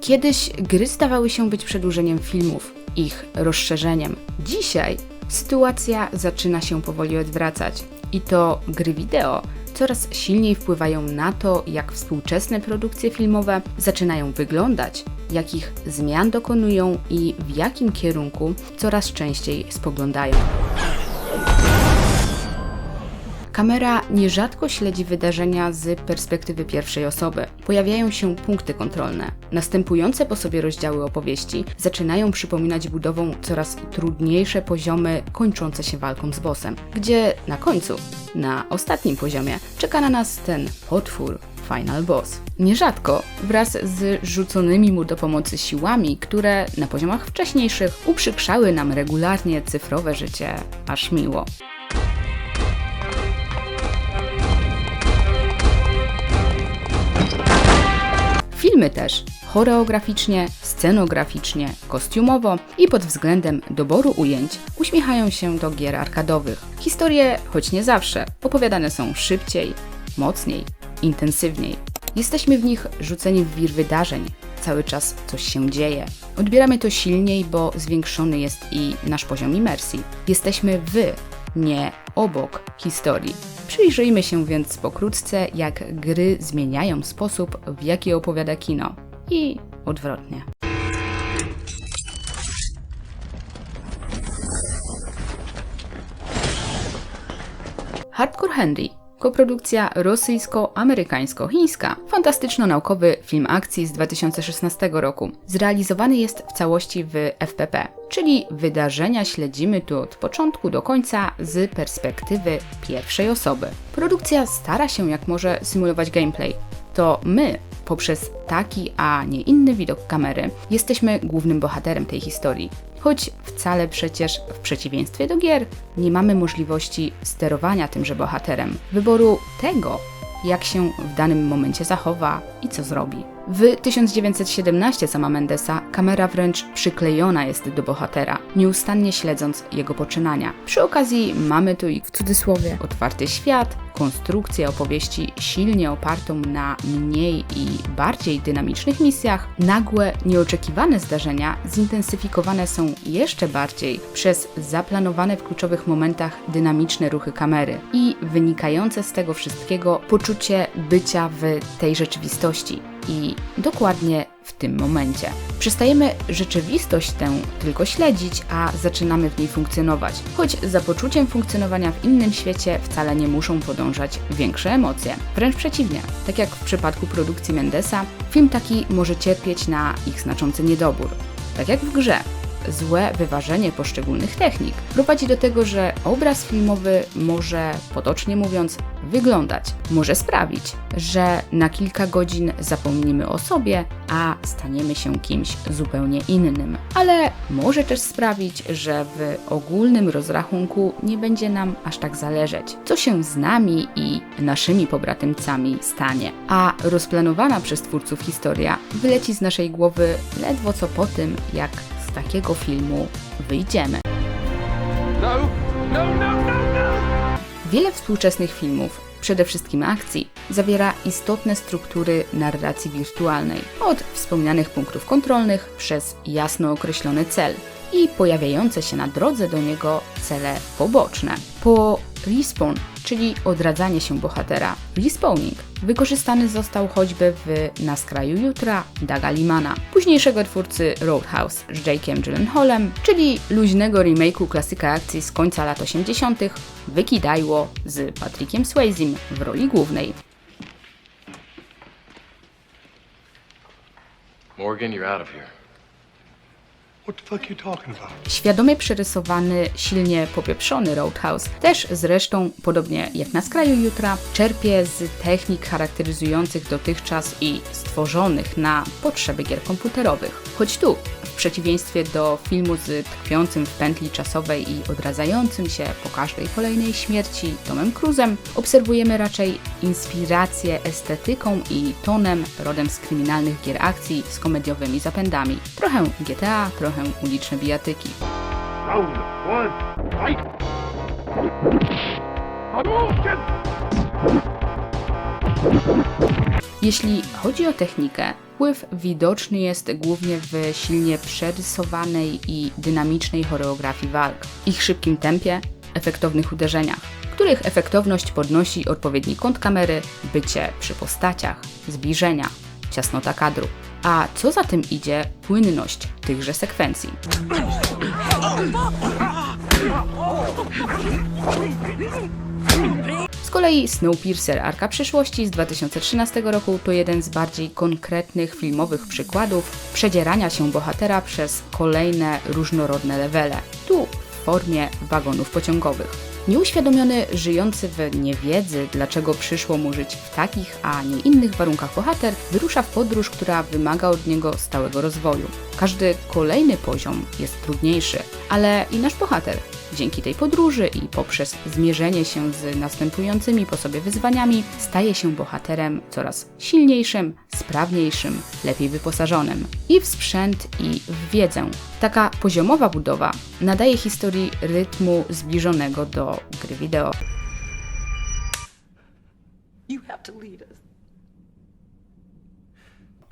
Kiedyś gry zdawały się być przedłużeniem filmów, ich rozszerzeniem. Dzisiaj sytuacja zaczyna się powoli odwracać i to gry wideo coraz silniej wpływają na to, jak współczesne produkcje filmowe zaczynają wyglądać, jakich zmian dokonują i w jakim kierunku coraz częściej spoglądają. Kamera nierzadko śledzi wydarzenia z perspektywy pierwszej osoby. Pojawiają się punkty kontrolne. Następujące po sobie rozdziały opowieści zaczynają przypominać budową coraz trudniejsze poziomy kończące się walką z bossem, gdzie na końcu, na ostatnim poziomie, czeka na nas ten potwór, Final Boss. Nierzadko wraz z rzuconymi mu do pomocy siłami, które na poziomach wcześniejszych uprzykrzały nam regularnie cyfrowe życie aż miło. Filmy też choreograficznie, scenograficznie, kostiumowo i pod względem doboru ujęć uśmiechają się do gier arkadowych. Historie, choć nie zawsze, opowiadane są szybciej, mocniej, intensywniej. Jesteśmy w nich rzuceni w wir wydarzeń, cały czas coś się dzieje. Odbieramy to silniej, bo zwiększony jest i nasz poziom imersji. Jesteśmy wy, nie obok historii. Przyjrzyjmy się więc pokrótce, jak gry zmieniają sposób, w jaki opowiada kino. I odwrotnie. Hardcore Henry Koprodukcja rosyjsko-amerykańsko-chińska. Fantastyczno-naukowy film akcji z 2016 roku. Zrealizowany jest w całości w FPP, czyli wydarzenia śledzimy tu od początku do końca z perspektywy pierwszej osoby. Produkcja stara się jak może symulować gameplay. To my, poprzez taki, a nie inny widok kamery, jesteśmy głównym bohaterem tej historii. Choć wcale przecież w przeciwieństwie do gier nie mamy możliwości sterowania tymże bohaterem, wyboru tego, jak się w danym momencie zachowa i co zrobi. W 1917 sama Mendesa kamera wręcz przyklejona jest do bohatera, nieustannie śledząc jego poczynania. Przy okazji mamy tu i w cudzysłowie otwarty świat, konstrukcję opowieści silnie opartą na mniej i bardziej dynamicznych misjach, nagłe, nieoczekiwane zdarzenia zintensyfikowane są jeszcze bardziej przez zaplanowane w kluczowych momentach dynamiczne ruchy kamery i wynikające z tego wszystkiego poczucie bycia w tej rzeczywistości i dokładnie w tym momencie. Przestajemy rzeczywistość tę tylko śledzić, a zaczynamy w niej funkcjonować. Choć za poczuciem funkcjonowania w innym świecie wcale nie muszą podążać większe emocje. Wręcz przeciwnie, tak jak w przypadku produkcji Mendesa, film taki może cierpieć na ich znaczący niedobór. Tak jak w grze, złe wyważenie poszczególnych technik prowadzi do tego, że obraz filmowy może, potocznie mówiąc, wyglądać. Może sprawić, że na kilka godzin zapomnimy o sobie, a staniemy się kimś zupełnie innym. Ale może też sprawić, że w ogólnym rozrachunku nie będzie nam aż tak zależeć, co się z nami i naszymi pobratymcami stanie. A rozplanowana przez twórców historia wyleci z naszej głowy ledwo co po tym, jak z takiego filmu wyjdziemy. No, no, no, no, no! Wiele współczesnych filmów, przede wszystkim akcji, zawiera istotne struktury narracji wirtualnej, od wspomnianych punktów kontrolnych przez jasno określony cel i pojawiające się na drodze do niego cele poboczne. Po respawn, czyli odradzanie się bohatera, respawning, wykorzystany został choćby w Na skraju jutra Daga Limana, późniejszego twórcy Roadhouse z Jake'em Gyllenhaalem, czyli luźnego remake'u klasyka akcji z końca lat 80., Wykidajło z Patrickiem Swayzem w roli głównej. Morgan, you're out of here. Świadomie przerysowany, silnie popieprzony Roadhouse, też zresztą, podobnie jak na skraju jutra, czerpie z technik charakteryzujących dotychczas i stworzonych na potrzeby gier komputerowych. Choć tu, przeciwieństwie do filmu z tkwiącym w pętli czasowej i odradzającym się po każdej kolejnej śmierci Tomem Cruzem, obserwujemy raczej inspirację estetyką i tonem rodem z kryminalnych gier akcji z komediowymi zapędami. Trochę GTA, trochę uliczne bijatyki. Round one, fight! Hadouken! Jeśli chodzi o technikę, wpływ widoczny jest głównie w silnie przerysowanej i dynamicznej choreografii walk, ich szybkim tempie, efektownych uderzeniach, których efektowność podnosi odpowiedni kąt kamery, bycie przy postaciach, zbliżenia, ciasnota kadru. A co za tym idzie, płynność tychże sekwencji. Z kolei Snowpiercer Arka Przyszłości z 2013 roku to jeden z bardziej konkretnych filmowych przykładów przedzierania się bohatera przez kolejne różnorodne levele. Tu w formie wagonów pociągowych. Nieuświadomiony, żyjący w niewiedzy, dlaczego przyszło mu żyć w takich, a nie innych warunkach bohater, wyrusza w podróż, która wymaga od niego stałego rozwoju. Każdy kolejny poziom jest trudniejszy, ale i nasz bohater Dzięki tej podróży i poprzez zmierzenie się z następującymi po sobie wyzwaniami, staje się bohaterem coraz silniejszym, sprawniejszym, lepiej wyposażonym i w sprzęt, i w wiedzę. Taka poziomowa budowa nadaje historii rytmu zbliżonego do gry wideo.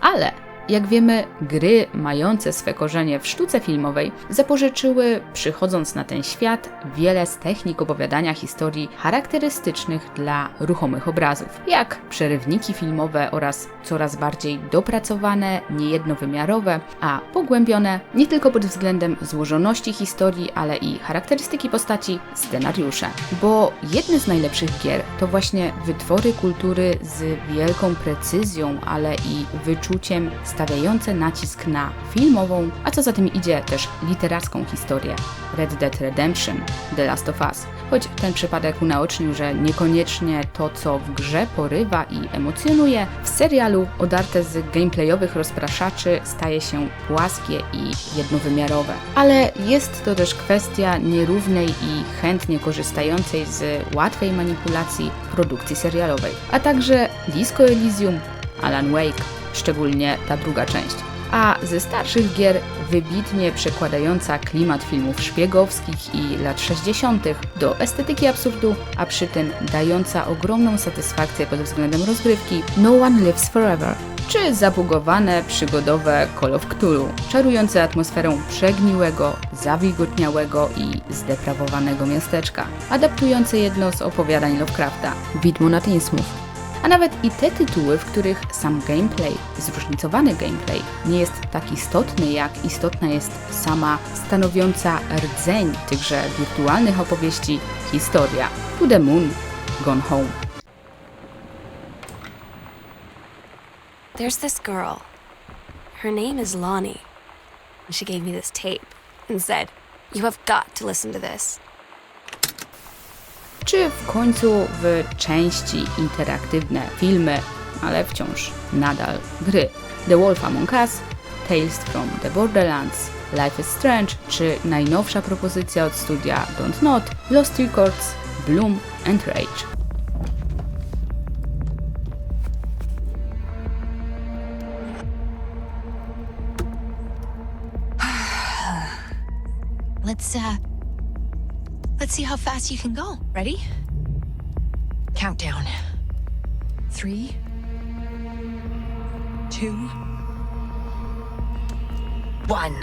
Ale jak wiemy, gry mające swe korzenie w sztuce filmowej zapożyczyły, przychodząc na ten świat, wiele z technik opowiadania historii charakterystycznych dla ruchomych obrazów, jak przerywniki filmowe oraz coraz bardziej dopracowane, niejednowymiarowe, a pogłębione nie tylko pod względem złożoności historii, ale i charakterystyki postaci, scenariusze. Bo jedne z najlepszych gier to właśnie wytwory kultury z wielką precyzją, ale i wyczuciem stawiające nacisk na filmową, a co za tym idzie też literacką historię. Red Dead Redemption, The Last of Us. Choć ten przypadek unaocznił, że niekoniecznie to, co w grze porywa i emocjonuje, w serialu odarte z gameplayowych rozpraszaczy staje się płaskie i jednowymiarowe. Ale jest to też kwestia nierównej i chętnie korzystającej z łatwej manipulacji produkcji serialowej, a także Disco Elysium, Alan Wake, szczególnie ta druga część. A ze starszych gier wybitnie przekładająca klimat filmów szpiegowskich i lat 60. do estetyki absurdu, a przy tym dająca ogromną satysfakcję pod względem rozgrywki No One Lives Forever, czy zabugowane, przygodowe Call of Cthulhu, czarujące atmosferą przegniłego, zawilgotniałego i zdeprawowanego miasteczka, adaptujące jedno z opowiadań Lovecrafta, Widmo Natynsmów, a nawet i te tytuły, w których sam gameplay, zróżnicowany gameplay, nie jest tak istotny, jak istotna jest sama stanowiąca rdzeń tychże wirtualnych opowieści historia. To the Moon, Gone Home. There's this girl. Her name is Lonnie. She gave me this tape and said, You have got to listen to this. Czy w końcu w części interaktywne filmy, ale wciąż nadal gry. The Wolf Among Us, Tales from the Borderlands, Life is Strange, czy najnowsza propozycja od studia Don't Not, Lost Records, Bloom and Rage. Let's, uh. Let's see how fast you can go. Ready? Countdown. Three. Two. One.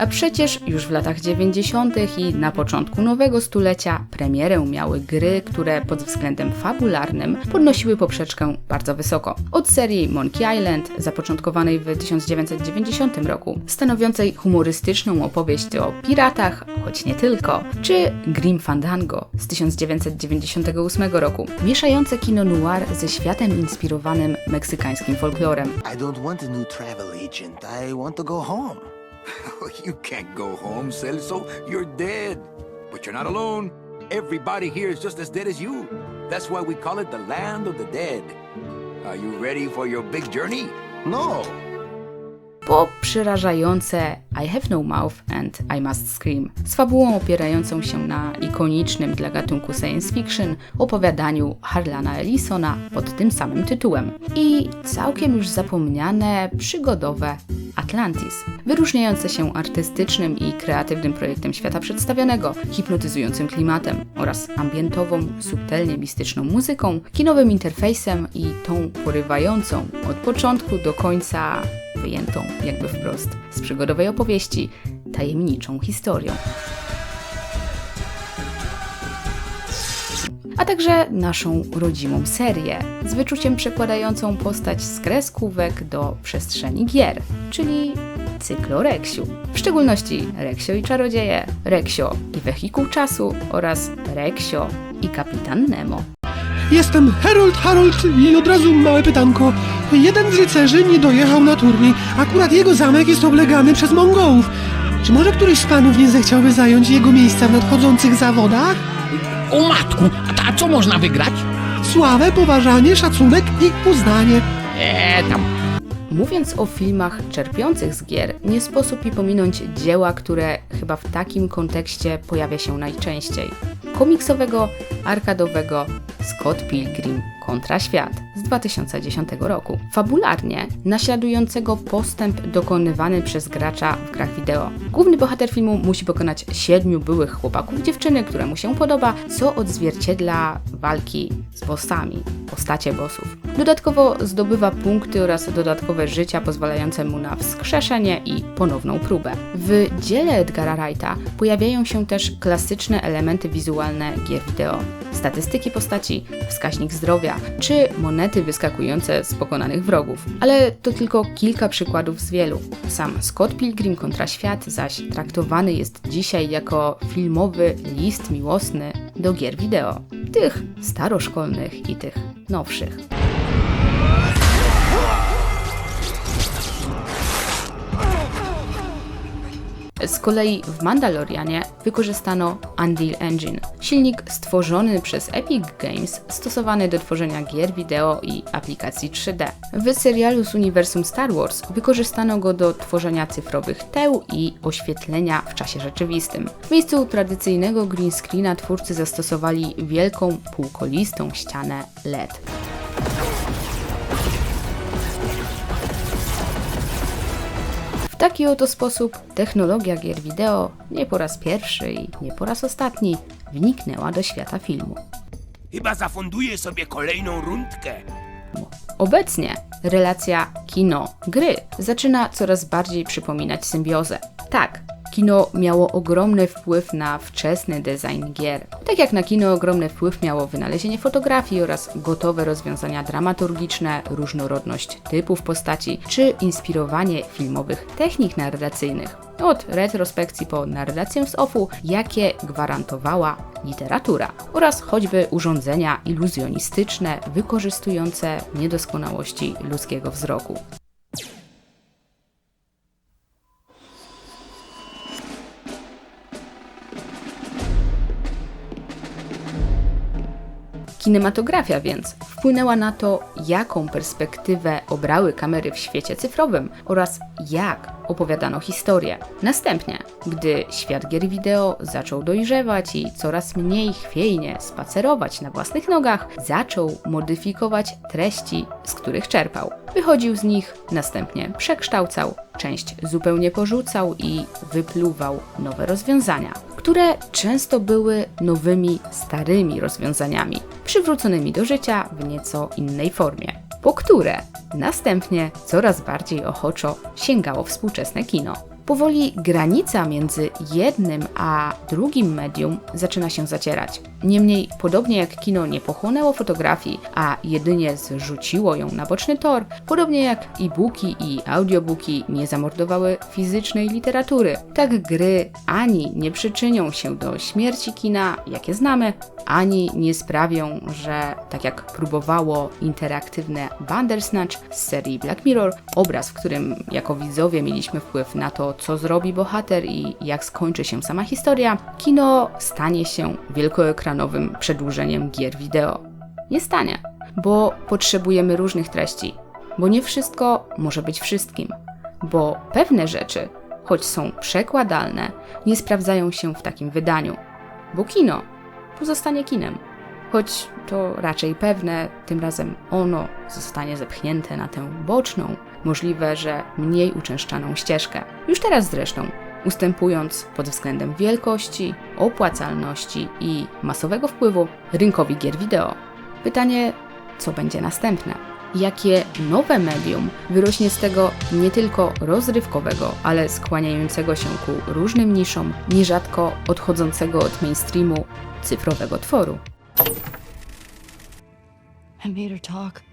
A przecież już w latach 90. i na początku nowego stulecia premierę miały gry, które pod względem fabularnym podnosiły poprzeczkę bardzo wysoko. Od serii Monkey Island, zapoczątkowanej w 1990 roku, stanowiącej humorystyczną opowieść o piratach, choć nie tylko, czy Grim Fandango z 1998 roku, mieszające kino noir ze światem inspirowanym meksykańskim folklorem. I don't want a new travel agent. I want to go home. you can't go home, Celso. You're dead. But you're not alone. Everybody here is just as dead as you. That's why we call it the land of the dead. Are you ready for your big journey? No. Po przerażające I Have No Mouth and I Must Scream, z fabułą opierającą się na ikonicznym dla gatunku science fiction opowiadaniu Harlana Ellisona pod tym samym tytułem. I całkiem już zapomniane przygodowe Atlantis, wyróżniające się artystycznym i kreatywnym projektem świata przedstawionego, hipnotyzującym klimatem oraz ambientową, subtelnie mistyczną muzyką, kinowym interfejsem i tą porywającą od początku do końca wyjętą jakby wprost z przygodowej opowieści, tajemniczą historią. A także naszą rodzimą serię, z wyczuciem przekładającą postać z kreskówek do przestrzeni gier, czyli cyklo Reksiu. W szczególności Reksio i Czarodzieje, Reksio i Wehikuł Czasu oraz Reksio i Kapitan Nemo. Jestem Harold Harold i od razu małe pytanko. Jeden z rycerzy nie dojechał na turniej. Akurat jego zamek jest oblegany przez Mongołów. Czy może któryś z panów nie zechciałby zająć jego miejsca w nadchodzących zawodach? O matku, a, a co można wygrać? Sławę, poważanie, szacunek i uznanie. Eee, tam. Mówiąc o filmach czerpiących z gier, nie sposób mi pominąć dzieła, które chyba w takim kontekście pojawia się najczęściej. Komiksowego, arkadowego Scott Pilgrim kontra świat z 2010 roku. Fabularnie naśladującego postęp dokonywany przez gracza w grach wideo. Główny bohater filmu musi pokonać siedmiu byłych chłopaków dziewczyny, które mu się podoba, co odzwierciedla walki z bossami, postacie bossów. Dodatkowo zdobywa punkty oraz dodatkowe życia pozwalające mu na wskrzeszenie i ponowną próbę. W dziele Edgara Wrighta pojawiają się też klasyczne elementy wizualne gier wideo. Statystyki postaci, wskaźnik zdrowia czy monety wyskakujące z pokonanych wrogów. Ale to tylko kilka przykładów z wielu. Sam Scott Pilgrim kontra świat zaś traktowany jest dzisiaj jako filmowy list miłosny do gier wideo. Tych staroszkolnych i tych nowszych. Z kolei w Mandalorianie wykorzystano Unreal Engine, silnik stworzony przez Epic Games stosowany do tworzenia gier wideo i aplikacji 3D. W serialu z uniwersum Star Wars wykorzystano go do tworzenia cyfrowych teł i oświetlenia w czasie rzeczywistym. W miejscu tradycyjnego green screena twórcy zastosowali wielką półkolistą ścianę LED. Taki oto sposób technologia gier wideo nie po raz pierwszy i nie po raz ostatni wniknęła do świata filmu. Chyba zafunduję sobie kolejną rundkę. Obecnie relacja kino-gry zaczyna coraz bardziej przypominać symbiozę. Tak, kino miało ogromny wpływ na wczesny design gier. Tak jak na kino ogromny wpływ miało wynalezienie fotografii oraz gotowe rozwiązania dramaturgiczne, różnorodność typów postaci czy inspirowanie filmowych technik narracyjnych. Od retrospekcji po narrację z OFU, jakie gwarantowała literatura oraz choćby urządzenia iluzjonistyczne wykorzystujące niedoskonałości ludzkiego wzroku. Kinematografia więc wpłynęła na to, jaką perspektywę obrały kamery w świecie cyfrowym oraz jak opowiadano historię. Następnie, gdy świat gier wideo zaczął dojrzewać i coraz mniej chwiejnie spacerować na własnych nogach, zaczął modyfikować treści, z których czerpał. Wychodził z nich, następnie przekształcał, część zupełnie porzucał i wypluwał nowe rozwiązania, które często były nowymi, starymi rozwiązaniami, przywróconymi do życia w nieco innej formie, po które następnie coraz bardziej ochoczo sięgało współczesne kino. Powoli granica między jednym a drugim medium zaczyna się zacierać. Niemniej, podobnie jak kino nie pochłonęło fotografii, a jedynie zrzuciło ją na boczny tor, podobnie jak e-booki i audiobooki nie zamordowały fizycznej literatury, tak gry ani nie przyczynią się do śmierci kina, jakie znamy, ani nie sprawią, że tak jak próbowało interaktywne Bandersnatch z serii Black Mirror, obraz, w którym jako widzowie mieliśmy wpływ na co zrobi bohater i jak skończy się sama historia, kino stanie się wielkoekranowym przedłużeniem gier wideo. Nie stanie, bo potrzebujemy różnych treści, bo nie wszystko może być wszystkim. bo pewne rzeczy, choć są przekładalne, nie sprawdzają się w takim wydaniu, bo kino pozostanie kinem. Choć to raczej pewne, tym razem ono zostanie zepchnięte na tę boczną, możliwe, że mniej uczęszczaną ścieżkę. Już teraz zresztą, ustępując pod względem wielkości, opłacalności i masowego wpływu rynkowi gier wideo. Pytanie, co będzie następne? Jakie nowe medium wyrośnie z tego nie tylko rozrywkowego, ale skłaniającego się ku różnym niszom, nierzadko odchodzącego od mainstreamu cyfrowego tworu? I made her talk.